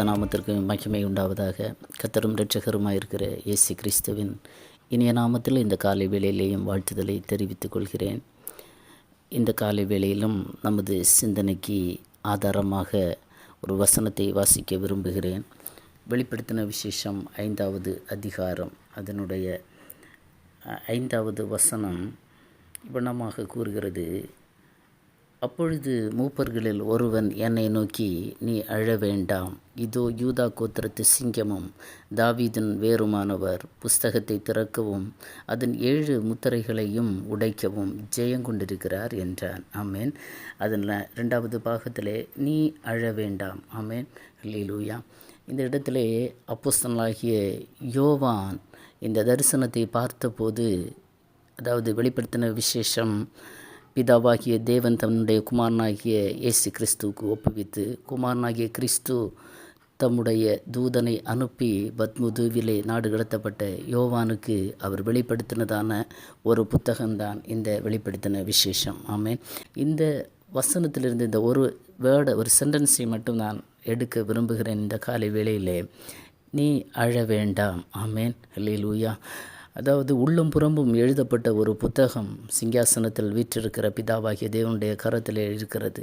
பரிசுத்த நாமத்திற்கு மகிமை உண்டாவதாக. கத்தரும் இருக்கிற இயேசு கிறிஸ்துவின் இனிய நாமத்தில் இந்த காலை வேளையிலேயும் வாழ்த்துதலை தெரிவித்துக் கொள்கிறேன். இந்த காலை வேளையிலும் நமது சிந்தனைக்கு ஆதாரமாக ஒரு வசனத்தை வாசிக்க விரும்புகிறேன். வெளிப்படுத்தின விசேஷம் ஐந்தாவது அதிகாரம். அதனுடைய ஐந்தாவது வசனம் இவ்வண்ணமாக கூறுகிறது. அப்பொழுது மூப்பர்களில் ஒருவன் என்னை நோக்கி நீ அழ வேண்டாம். இதோ யூதா கோத்திரத்து சிங்கமும் தாவீதின் வேறுமானவர் புஸ்தகத்தை திறக்கவும் அதன் ஏழு முத்திரைகளையும் உடைக்கவும் ஜெயங்கொண்டிருக்கிறார் என்றான். ஆமேன். அதில் ரெண்டாவது பாகத்திலே நீ அழ வேண்டாம். ஆமேன். லீலூயா இந்த இடத்திலே அப்போஸ்தலனாகிய யோவான் இந்த தரிசனத்தை பார்த்தபோது அதாவது வெளிப்படுத்தின விசேஷம் பிதாவாகிய தேவன் தன்னுடைய குமாரனாகிய இயேசு கிறிஸ்துவுக்கு ஒப்புவித்து குமாரனாகிய கிறிஸ்து தம்முடைய தூதனை அனுப்பி பத்முதுவிலே நாடு கடத்தப்பட்ட யோவானுக்கு அவர் வெளிப்படுத்தினதான ஒரு புத்தகம்தான் இந்த வெளிப்படுத்தின விசேஷம். ஆமேன். இந்த வசனத்திலிருந்து இந்த ஒரு வேர்டை ஒரு சென்டென்ஸை மட்டும் நான் எடுக்க விரும்புகிறேன் இந்த காலை வேளையிலே. நீ அழ வேண்டாம். ஆமேன். லூயா அதாவது உள்ளும் புறம்பும் எழுதப்பட்ட ஒரு புத்தகம் சிங்காசனத்தில் வீற்றிருக்கிற பிதாவாகிய தேவனுடைய கரத்தில் இருக்கிறது.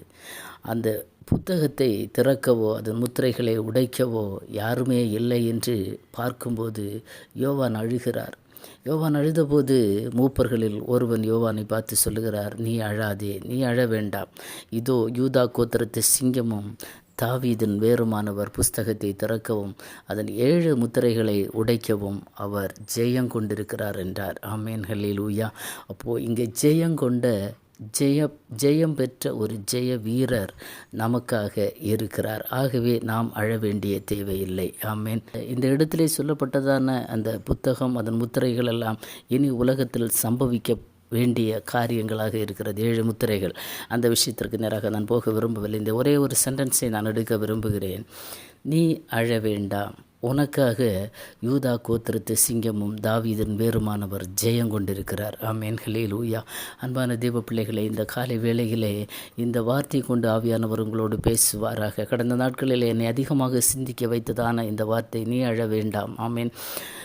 அந்த புத்தகத்தை திறக்கவோ அதன் முத்திரைகளை உடைக்கவோ யாருமே இல்லை என்று பார்க்கும்போது யோவான் அழுகிறார். யோவான் அழுதபோது மூப்பர்களில் ஒருவன் யோவானை பார்த்து சொல்லுகிறார் நீ அழாதே நீ அழ வேண்டாம். இதோ யூதா கோத்திரத்து சிங்கமும் தாவீதின் வேறுமானவர் புஸ்தகத்தை திறக்கவும் அதன் ஏழு முத்திரைகளை உடைக்கவும் அவர் ஜெயம் கொண்டிருக்கிறார் என்றார். ஆமேன். ஹல்லேலூயா. அப்போது இங்கே ஜெயம் கொண்ட ஜெய ஜெயம் பெற்ற ஒரு ஜெய வீரர் நமக்காக இருக்கிறார். ஆகவே நாம் அழ வேண்டிய தேவையில்லை. ஆமேன். இந்த இடத்திலே சொல்லப்பட்டதான அந்த புத்தகம் அதன் முத்திரைகள் எல்லாம் இனி உலகத்தில் சம்பவிக்க வேண்டிய காரியங்களாக இருக்கிறது. ஏழு முத்திரைகள். அந்த விஷயத்திற்கு நேராக நான் போக விரும்பவில்லை. இந்த ஒரே ஒரு சென்டென்ஸை நான் எடுக்க விரும்புகிறேன். நீ அழ வேண்டாம். உனக்காக யூதா கோத்திரத்து சிங்கமும் தாவீதன் வேறுமானவர் ஜெயம் கொண்டிருக்கிறார். ஆமேன்களே லூயா அன்பான தீப பிள்ளைகளை இந்த காலை வேளையிலே இந்த வார்த்தை கொண்டு ஆவியானவர் உங்களோடு பேசுவாராக. கடந்த நாட்களில் என்னை அதிகமாக சிந்திக்க வைத்ததான இந்த வார்த்தை நீ அழ வேண்டாம். ஆமேன்.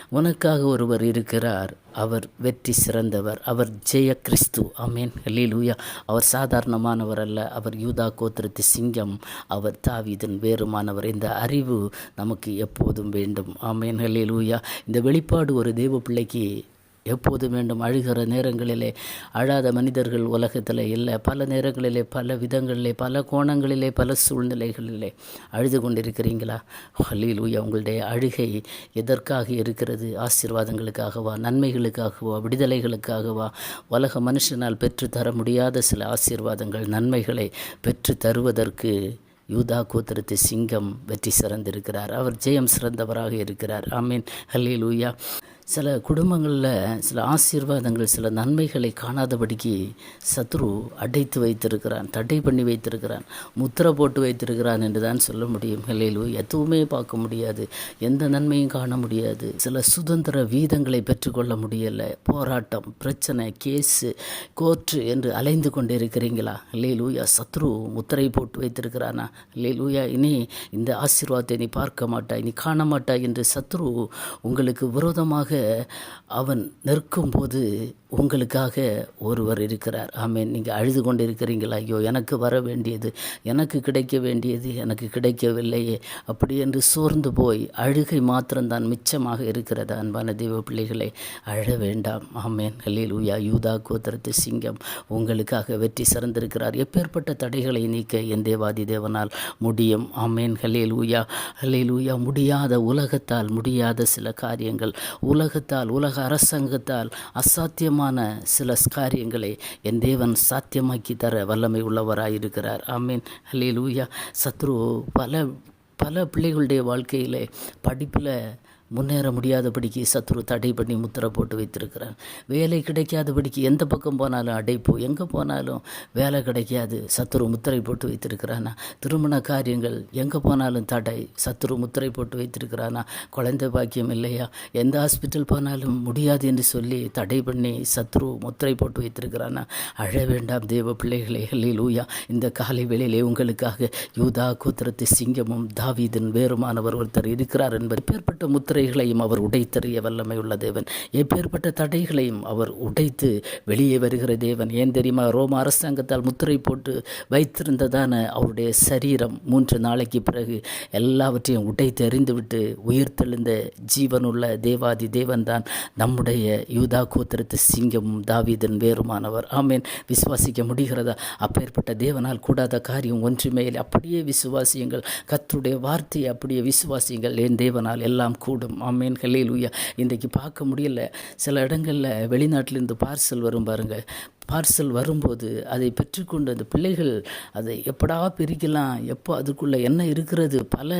உனக்காக ஒருவர் இருக்கிறார். அவர் வெற்றி சிறந்தவர். அவர் ஜெய கிறிஸ்து. அமேன் லூயா அவர் சாதாரணமானவர் அல்ல. அவர் யூதா கோத்திரத்து சிங்கம். அவர் தாவிதன் வேறுமானவர். இந்த அறிவு நமக்கு எப்போதும் வேண்டும். ஆமேன். லூயா இந்த வெளிப்பாடு ஒரு தேவ பிள்ளைக்கு எப்போது வேண்டும் அழுகிற நேரங்களிலே அழாத மனிதர்கள் உலகத்தில் இல்லை. பல நேரங்களிலே பல விதங்களிலே பல கோணங்களிலே பல சூழ்நிலைகளிலே அழுது கொண்டிருக்கிறீங்களா? ஹல்லேலூயா உங்களுடைய அழுகை எதற்காக இருக்கிறது? ஆசீர்வாதங்களுக்காகவா நன்மைகளுக்காகவா விடுதலைகளுக்காகவா? உலக மனுஷனால் பெற்றுத்தர தர முடியாத சில ஆசீர்வாதங்கள் நன்மைகளை பெற்று தருவதற்கு யூதா கோத்திரத்து சிங்கம் வெற்றி சிறந்திருக்கிறார். அவர் ஜெயம் சிறந்தவராக இருக்கிறார். ஆமீன். ஹல்லேலூயா. சில குடும்பங்களில் சில ஆசீர்வாதங்கள் சில நன்மைகளை காணாதபடிக்கு சத்ரு அடைத்து வைத்திருக்கிறான் தடை பண்ணி வைத்திருக்கிறான் முத்திரை போட்டு வைத்திருக்கிறான் என்று தான் சொல்ல முடியும். ஹல்லேலூ எதுவுமே பார்க்க முடியாது. எந்த நன்மையும் காண முடியாது. சில சுதந்திர வீதங்களை பெற்றுக்கொள்ள முடியலை. போராட்டம் பிரச்சனை கேஸு கோர்ட்டு என்று அலைந்து கொண்டு இருக்கிறீங்களா லூயா சத்ரு முத்திரை போட்டு வைத்திருக்கிறானா? லூயா இனி இந்த ஆசீர்வாதத்தை நீ பார்க்க மாட்டாய் நீ காண மாட்டாய் என்று சத்ரு உங்களுக்கு விரோதமாக அவன் நிற்கும்போது உங்களுக்காக ஒருவர் இருக்கிறார். ஆமீன். நீங்கள் அழுது கொண்டு இருக்கிறீங்களா ஐயோ எனக்கு வர வேண்டியது எனக்கு கிடைக்க வேண்டியது எனக்கு கிடைக்கவில்லையே. அப்படி என்று சோர்ந்து போய் அழுகை மாத்திரம்தான் மிச்சமாக இருக்கிறது. அன்பான தெய்வ பிள்ளைகளை அழ வேண்டாம். ஆமேன். ஹல்லேல் உயா யூதா கோத்திரத்து சிங்கம் உங்களுக்காக வெற்றி சிறந்திருக்கிறார். எப்பேற்பட்ட தடைகளை நீக்க என் தேவாதி தேவனால் முடியும். ஆமேன். ஹலில் ஊயா ஹலில் ஊயா முடியாத உலகத்தால் முடியாத சில காரியங்கள் உலகத்தால் உலக அரசாங்கத்தால் அசாத்தியமான சில காரியங்களை என் தேவன் சாத்தியமாக்கி தர வல்லமை உள்ளவராயிருக்கிறார். ஆமீன். ஹல்லேலூயா சத்ரு பல பல பிள்ளைகளுடைய வாழ்க்கையில் படிப்பில் முன்னேற முடியாதபடிக்கு சத்ரு தடை பண்ணி முத்திரை போட்டு வைத்திருக்கிறான் வேலை கிடைக்காதபடிக்கு எந்த பக்கம் போனாலும் அடைப்பு எங்கே போனாலும் வேலை கிடைக்காது சத்ரு முத்திரை போட்டு வைத்திருக்கிறானா? திருமண காரியங்கள் எங்கே போனாலும் தடை சத்ரு முத்திரை போட்டு வைத்திருக்கிறானா? குழந்தை பாக்கியம் இல்லையா? எந்த ஹாஸ்பிட்டல் போனாலும் முடியாது என்று சொல்லி தடை பண்ணி சத்ரு முத்திரை போட்டு வைத்திருக்கிறானா? அழ வேண்டாம் தேவ பிள்ளைகளே லூயா இந்த காலை வேளையிலே உங்களுக்காக யூதா கூத்திரத்து சிங்கமும் தாவீதன் வேறுமானவர் ஒருத்தர் இருக்கிறார் என்பது எப்பேற்பட்ட தடைகளையும் அவர் உடைத்தறிய வல்லமை உள்ள தேவன். எப்பேற்பட்ட தடைகளையும் அவர் உடைத்து வெளியே வருகிற தேவன். ஏன் தெரியுமா? ரோம அரசாங்கத்தால் முத்திரை போட்டு வைத்திருந்ததான அவருடைய சரீரம் மூன்று நாளைக்கு பிறகு எல்லாவற்றையும் உடைத்து எறிந்துவிட்டு உயிர்த்தெழுந்த ஜீவனுள்ள தேவாதி தேவன்தான். நம்முடைய யூதா கோத்திரத்து சிங்கமும் தாவீதன் வேறுமானவர். ஆமேன். விசுவாசிக்க முடிகிறதா? அப்பேற்பட்ட தேவனால் கூடாத காரியம் ஒன்றுமே இல்லை. அப்படியே விசுவாசியுங்கள். கத்துடைய வார்த்தையை அப்படியே விசுவாசியுங்கள். என் தேவனால் எல்லாம் கூடும்? ஆமேன் ஹல்லேலூயா. இன்றைக்கு பார்க்க முடியல. சில இடங்களில் வெளிநாட்டிலிருந்து பார்சல் வரும் பாருங்கள் பார்சல் வரும்போது அதை பெற்றுக்கொண்டு அந்த பிள்ளைகள் அதை எப்படா பிரிக்கலாம் எப்போ அதுக்குள்ளே என்ன இருக்கிறது? பல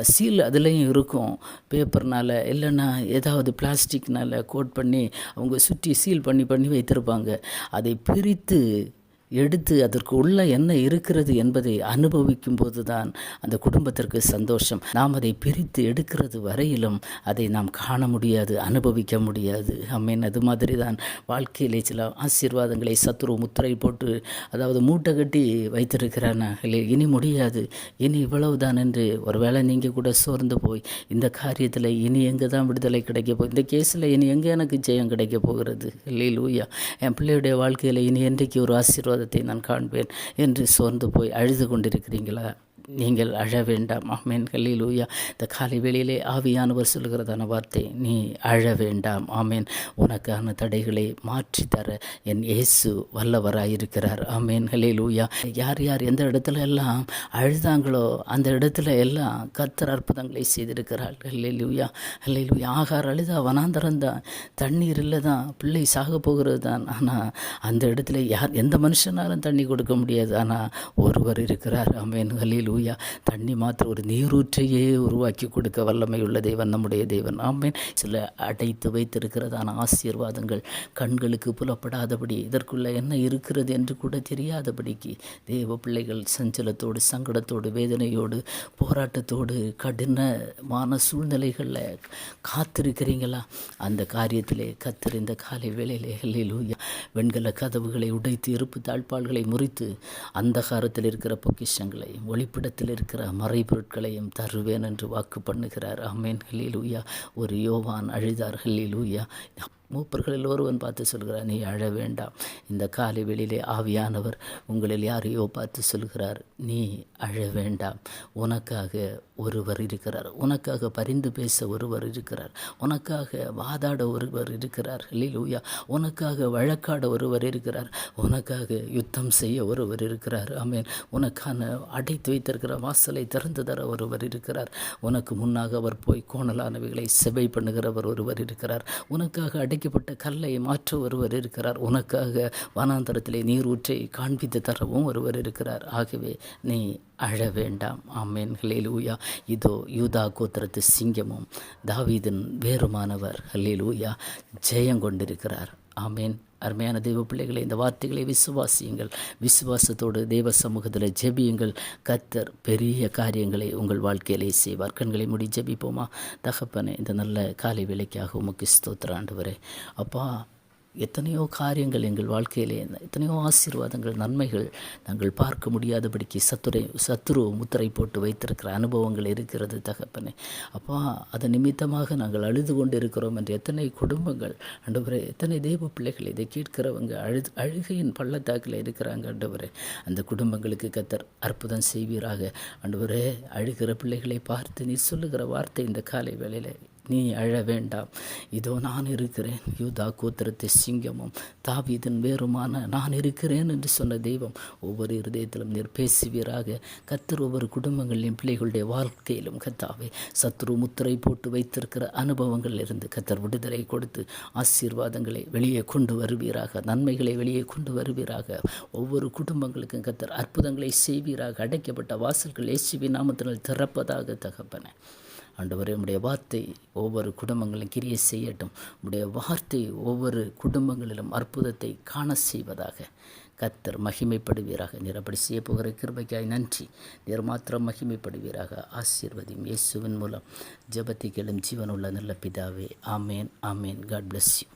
சீல் அதுலேயும் இருக்கும். பேப்பர்னால் இல்லைன்னா ஏதாவது பிளாஸ்டிக்னால் கோட் பண்ணி அவங்க சுற்றி சீல் பண்ணி பண்ணி வைத்திருப்பாங்க. அதை பிரித்து எடுத்து அதற்கு உள்ள என்ன இருக்கிறது என்பதை அனுபவிக்கும் போது தான் அந்த குடும்பத்திற்கு சந்தோஷம். நாம் அதை பிரித்து எடுக்கிறது வரையிலும் அதை நாம் காண முடியாது அனுபவிக்க முடியாது. அம்மேன் அது மாதிரி தான் வாழ்க்கையிலே சில ஆசீர்வாதங்களை சத்ரு முத்திரை போட்டு அதாவது மூட்டை கட்டி வைத்திருக்கிறானா. இல்லை இனி முடியாது. இனி இவ்வளவுதான் என்று ஒருவேளை நீங்கள் கூட சோர்ந்து போய் இந்த காரியத்தில் இனி எங்கே தான் விடுதலை கிடைக்க போ இந்த கேஸில் இனி எங்கே எனக்கு ஜெயம் கிடைக்க போகிறது? இல்லை லூயா என் பிள்ளையுடைய வாழ்க்கையில் இனி என்றைக்கு ஒரு ஆசீர்வாதம் ஆசீர்வாதத்தை நான் காண்பேன். என்று சோர்ந்து போய் அழுது கொண்டிருக்கிறீங்களா நீங்கள் அழ வேண்டாம். ஆமேன். ஹல்லேலூயா. இந்த காலை வேளையிலே ஆவியானவர் சொல்கிறதான வார்த்தை நீ அழ வேண்டாம். ஆமேன். உனக்கான தடைகளை மாற்றி தர என் இயேசு வல்லவராயிருக்கிறார். ஆமேன். ஹல்லேலூயா. யார் யார் எந்த இடத்துல எல்லாம் அழுதாங்களோ அந்த இடத்துல எல்லாம் கர்த்தர் அற்புதங்களை செய்திருக்கிறார். ஹல்லேலூயா. ஹல்லேலூயா. ஆகார் அழுதா வனாந்தரம் தான். தண்ணீர் இல்லை தான். பிள்ளை சாக போகிறது தான். ஆனால் அந்த இடத்துல யார் எந்த மனுஷனாலும் தண்ணி கொடுக்க முடியாது. ஆனால் ஒருவர் இருக்கிறார். ஆமேன். ஹல்லேலூயா தண்ணி மாத்திரம் ஒரு நீரூற்றையே உருவாக்கி கொடுக்க வல்லமை உள்ள தேவன் நம்முடைய தேவன். ஆமேன். சில அடைத்து வைத்திருக்கிறதான ஆசீர்வாதங்கள் கண்களுக்கு புலப்படாதபடி இதற்குள்ள என்ன இருக்கிறது என்று கூட தெரியாதபடிக்கு தேவ பிள்ளைகள் சஞ்சலத்தோடு சங்கடத்தோடு வேதனையோடு போராட்டத்தோடு கடினமான சூழ்நிலைகளில் காத்திருக்கிறீங்களா? அந்த காரியத்திலே கத்திருந்த காலை வேளையிலே ஹல்லேலூயா வெண்கல கதவுகளை உடைத்து இருப்பு தாழ்பால்களை முறித்து அந்தகாரத்தில் இருக்கிற பொக்கிஷங்களை உன்னிடத்தில் இருக்கிற மறைபொருட்களையும் தருவேன் என்று வாக்கு பண்ணுகிறார். ஆமேன். ஹலிலூயா ஒரு யோவான் அழுதார். ஹலிலூயா மூப்பர்களில் ஒருவன் பார்த்து சொல்கிறார் நீ அழ வேண்டாம். இந்த காலை வெளியிலே ஆவியானவர் உங்களில் யாரையோ பார்த்து சொல்கிறார் நீ அழ வேண்டாம். உனக்காக ஒருவர் இருக்கிறார். உனக்காக பரிந்து பேச ஒருவர் இருக்கிறார். உனக்காக வாதாட ஒருவர் இருக்கிறார். லூயா உனக்காக வழக்காட ஒருவர் இருக்கிறார். உனக்காக யுத்தம் செய்ய ஒருவர் இருக்கிறார். ஆமேன். உனக்கான அடைத்து வைத்திருக்கிற வாசலை திறந்து தர ஒருவர் இருக்கிறார். உனக்கு முன்னாக அவர் போய் கோணலானவைகளை செவை பண்ணுகிறவர் ஒருவர் இருக்கிறார். உனக்காக அடை அடைக்கப்பட்ட கல்லை மாற்ற ஒருவர் இருக்கிறார். உனக்காக வனாந்தரத்திலே நீர் ஊற்றை காண்பித்து தரவும் ஒருவர் இருக்கிறார். ஆகவே நீ அழ வேண்டாம். ஆமேன். ஹலேலூயா இதோ யூதா கோத்திரத்து சிங்கமும் தாவீதின் வேறுமானவர். ஹலேலூயா ஜெயம் கொண்டிருக்கிறார் ஆமேன். அருமையான தெய்வ பிள்ளைகளை இந்த வார்த்தைகளை விசுவாசியுங்கள். விசுவாசத்தோடு தெய்வ சமூகத்தில் ஜெபியுங்கள். கத்தர் பெரிய காரியங்களை உங்கள் வாழ்க்கையிலே செய்வார். கண்களை முடி ஜெபிப்போமா? தகப்பனே இந்த நல்ல காலை வேலைக்காக உமக்கு ஸ்தோத்திராண்டு வரேன் அப்பா எத்தனையோ காரியங்கள் எங்கள் வாழ்க்கையிலே எத்தனையோ ஆசீர்வாதங்கள் நன்மைகள் நாங்கள் பார்க்க முடியாதபடிக்கு சத்துரை சத்துரு முத்திரை போட்டு வைத்திருக்கிற அனுபவங்கள் இருக்கிறது தகப்பனே. அப்பா அதன் நிமித்தமாக நாங்கள் அழுது கொண்டு இருக்கிறோம் என்று எத்தனை குடும்பங்கள் அண்டவரே எத்தனை தெய்வ பிள்ளைகள் இதை கேட்கிறவங்க அழுது அழுகையின் பள்ளத்தாக்கில் இருக்கிறாங்க அண்டவரே அந்த குடும்பங்களுக்கு கத்தர் அற்புதம் செய்வீராக. அண்டவரே அழுகிற பிள்ளைகளை பார்த்து நீ சொல்லுகிற வார்த்தை இந்த காலை வேளையில் நீ அழ வேண்டாம். இதோ நான் இருக்கிறேன். யூதா கோத்திரத்தை சிங்கமும் தாவீதன் வேறுமான நான் இருக்கிறேன் என்று சொன்ன தெய்வம் ஒவ்வொரு இருதயத்திலும் நீர் பேசுவீராக. கத்தர் ஒவ்வொரு குடும்பங்களின் பிள்ளைகளுடைய வாழ்க்கையிலும் கத்தாவே சத்ரு முத்திரை போட்டு வைத்திருக்கிற அனுபவங்கள் இருந்து கத்தர் விடுதலை கொடுத்து ஆசீர்வாதங்களை வெளியே கொண்டு வருவீராக நன்மைகளை வெளியே கொண்டு வருவீராக. ஒவ்வொரு குடும்பங்களுக்கும் கத்தர் அற்புதங்களை செய்வீராக. அடைக்கப்பட்ட வாசல்கள் இயேசுவின் நாமத்தினால் திறப்பதாக தகப்பன. ஆண்டவரே உம்முடைய வார்த்தை ஒவ்வொரு குடும்பங்களும் கிரியை செய்யட்டும். உம்முடைய வார்த்தை ஒவ்வொரு குடும்பங்களிலும் அற்புதத்தை காண செய்வதாக கத்தர் மகிமைப்படுவீராக. நீர் அப்படி செய்ய போகிற கிருபைக்காய் நன்றி. நீர் மாத்திரம் மகிமைப்படுவீராக. ஆசீர்வதியும் இயேசுவின் மூலம் ஜெபத்தை கேளும் ஜீவனுள்ள நல்ல பிதாவே. ஆமேன் ஆமேன். God bless you